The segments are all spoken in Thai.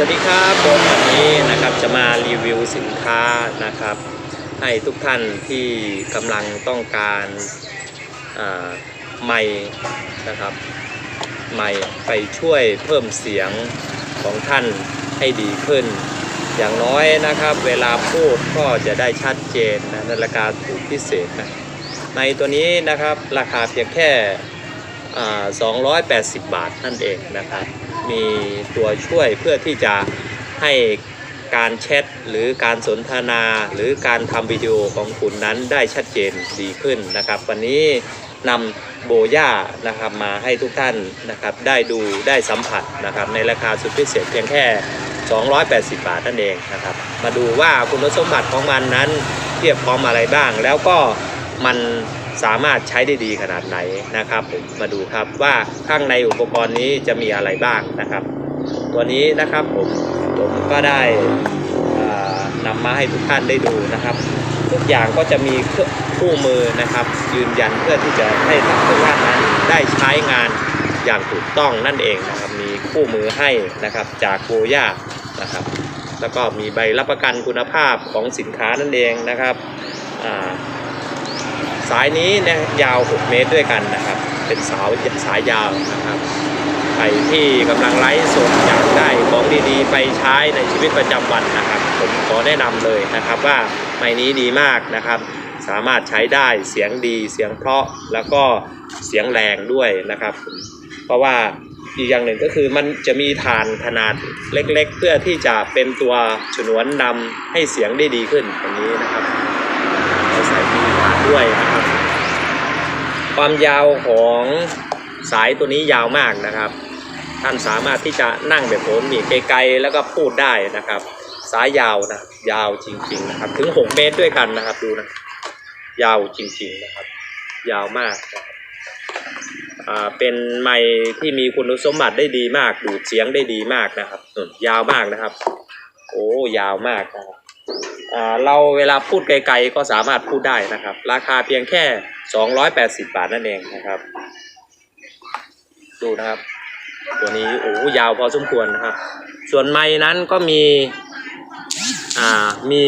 สวัสดีครับผมวันนี้นะครับจะมารีวิวสินค้านะครับ ให้ทุกท่านที่กำลังต้องการไมค์นะครับไมค์ไปช่วยเพิ่มเสียงของท่านให้ดีขึ้น อย่างน้อยนะครับ เวลาพูดก็จะได้ชัดเจนนะในราคาถูกพิเศษนะในตัวนี้นะครับราคาเพียงแค่ 280 บาทนั่นเองนะครับ มีตัวช่วยเพื่อที่จะให้การแชทหรือการสนทนาหรือการทำวิดีโอของคุณนั้นได้ชัดเจนดีขึ้นนะครับ วันนี้นำโบย่านะครับมาให้ทุกท่านนะครับได้ดูได้สัมผัสนะครับในราคาสุดพิเศษเพียงแค่ 280 บาทนั่นเองนะครับ มาดูว่าคุณสมบัติของมันนั้นเทียบพร้อมอะไรบ้าง แล้วก็มัน สามารถใช้ได้ดีขนาดไหนนะครับผมมาดูครับว่าข้างในอุปกรณ์นี้จะมีอะไรบ้างนะครับ ตัวนี้นะครับผมผมก็ได้อ่านำมาให้ทุกท่านได้ดูนะครับ ทุกอย่างก็จะมีเครื่องคู่มือนะครับ ยืนยันเพื่อที่จะให้ทุกท่านนั้นได้ใช้งานอย่างถูกต้องนั่นเองนะครับ มีคู่มือให้นะครับจากโกย่านะครับ แล้วก็มีใบรับประกันคุณภาพของสินค้านั่นเองนะครับอ่า สายนี้นี่ยาว 6 เมตรด้วยกันนะครับ เป็นสาวสายยาวนะครับใครที่กำลังไลฟ์สดอยากได้ของดีๆ ไปใช้ในชีวิตประจำวันนะครับ ผมขอแนะนำเลยนะครับว่าไม้นี้ดีมากนะครับ สามารถใช้ได้เสียงดีเสียงเพราะแล้วก็เสียงแรงด้วยนะครับ เพราะว่าอีกอย่างหนึ่งก็คือมันจะมีฐานขนาดเล็กๆ เพื่อที่จะเป็นตัวฉนวนนำให้เสียงได้ดีขึ้นตรงนี้นะครับเราใส่มีฐาน ด้วยนะครับ ความยาวของสายตัวนี้ยาวมากนะครับ ท่านสามารถที่จะนั่งแบบผมนี่ไกลๆแล้วก็พูดได้นะครับ สายยาวนะยาวจริง ๆ นะครับ ถึง 6 เมตรด้วยกันนะครับดูนะยาวจริง ๆนะครับ ยาวมากนะครับอ่าเป็นไมค์ที่มีคุณสมบัติได้ดีมากดูดเสียงได้ดีมากนะครับยาวมากนะครับ โอ้ยาวมากนะครับ เราเวลาพูดไกลๆก็สามารถพูดได้นะครับ ราคาเพียงแค่ 280 บาทนั่นเองนะครับ ดูนะครับ ตัวนี้โอ้ยาวพอสมควรนะครับ ส่วนไม้นั้นก็มีมี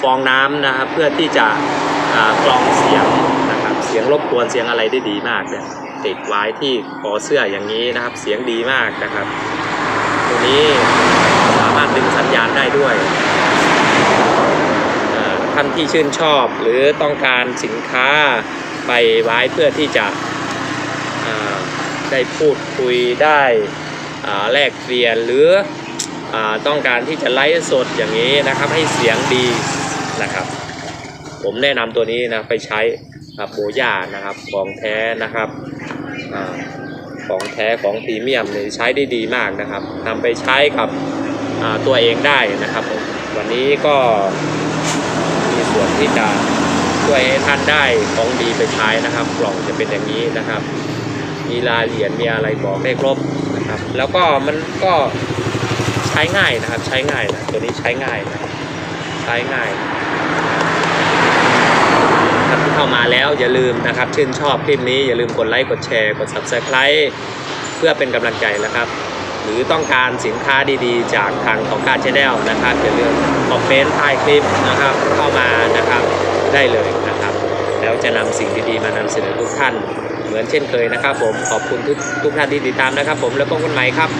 ฟองน้ำนะครับ เพื่อที่จะกรองเสียงนะครับ เสียงรบกวนเสียงอะไรได้ดีมากเนี่ยติดไว้ที่คอเสื้ออย่างนี้นะครับ เสียงดีมากนะครับ ตัวนี้สามารถดึงสัญญาณได้ด้วย ท่านที่ชื่นชอบ หรือต้องการสินค้าไปไว้เพื่อที่จะได้พูดคุยได้แลกเปลี่ยนหรืออต้องการที่จะไลฟ์สดอย่างนี้นะครับ ให้เสียงดีนะครับ ผมแนะนำตัวนี้นะไปใช้กับโบย่านะครับของแท้นะครับอของแท้ของพรีเมียมเลยใช้ได้ดีมากนะครับนำไปใช้กับตัวเองได้นะครับผมวันนี้ก็ ส่วนที่จะช่วยให้ท่านได้ของดีไปใช้นะครับ กล่องจะเป็นอย่างนี้นะครับ มีรายละเอียดมีอะไรบอกได้ครบนะครับ แล้วก็มันก็ใช้ง่ายนะครับ ใช้ง่ายนะตัวนี้ใช้ง่ายนะใช้ง่ายท่านที่เข้ามาแล้วอย่าลืมนะครับ ชื่นชอบคลิปนี้อย่าลืมกดไลค์กดแชร์กด subscribe เพื่อเป็นกำลังใจนะครับ หรือต้องการสินค้าดีๆ จากทางของการชาแนลนะครับอย่าลืมคอมเมนต์ใต้คลิปนะครับเข้ามานะครับได้เลยนะครับ แล้วจะนำสิ่งดีๆมานำเสนอทุกท่าน เหมือนเช่นเคยนะครับ ผมขอบคุณทุกทุกท่านที่ติดตามนะครับ ผมแล้วพบกันใหม่ครับ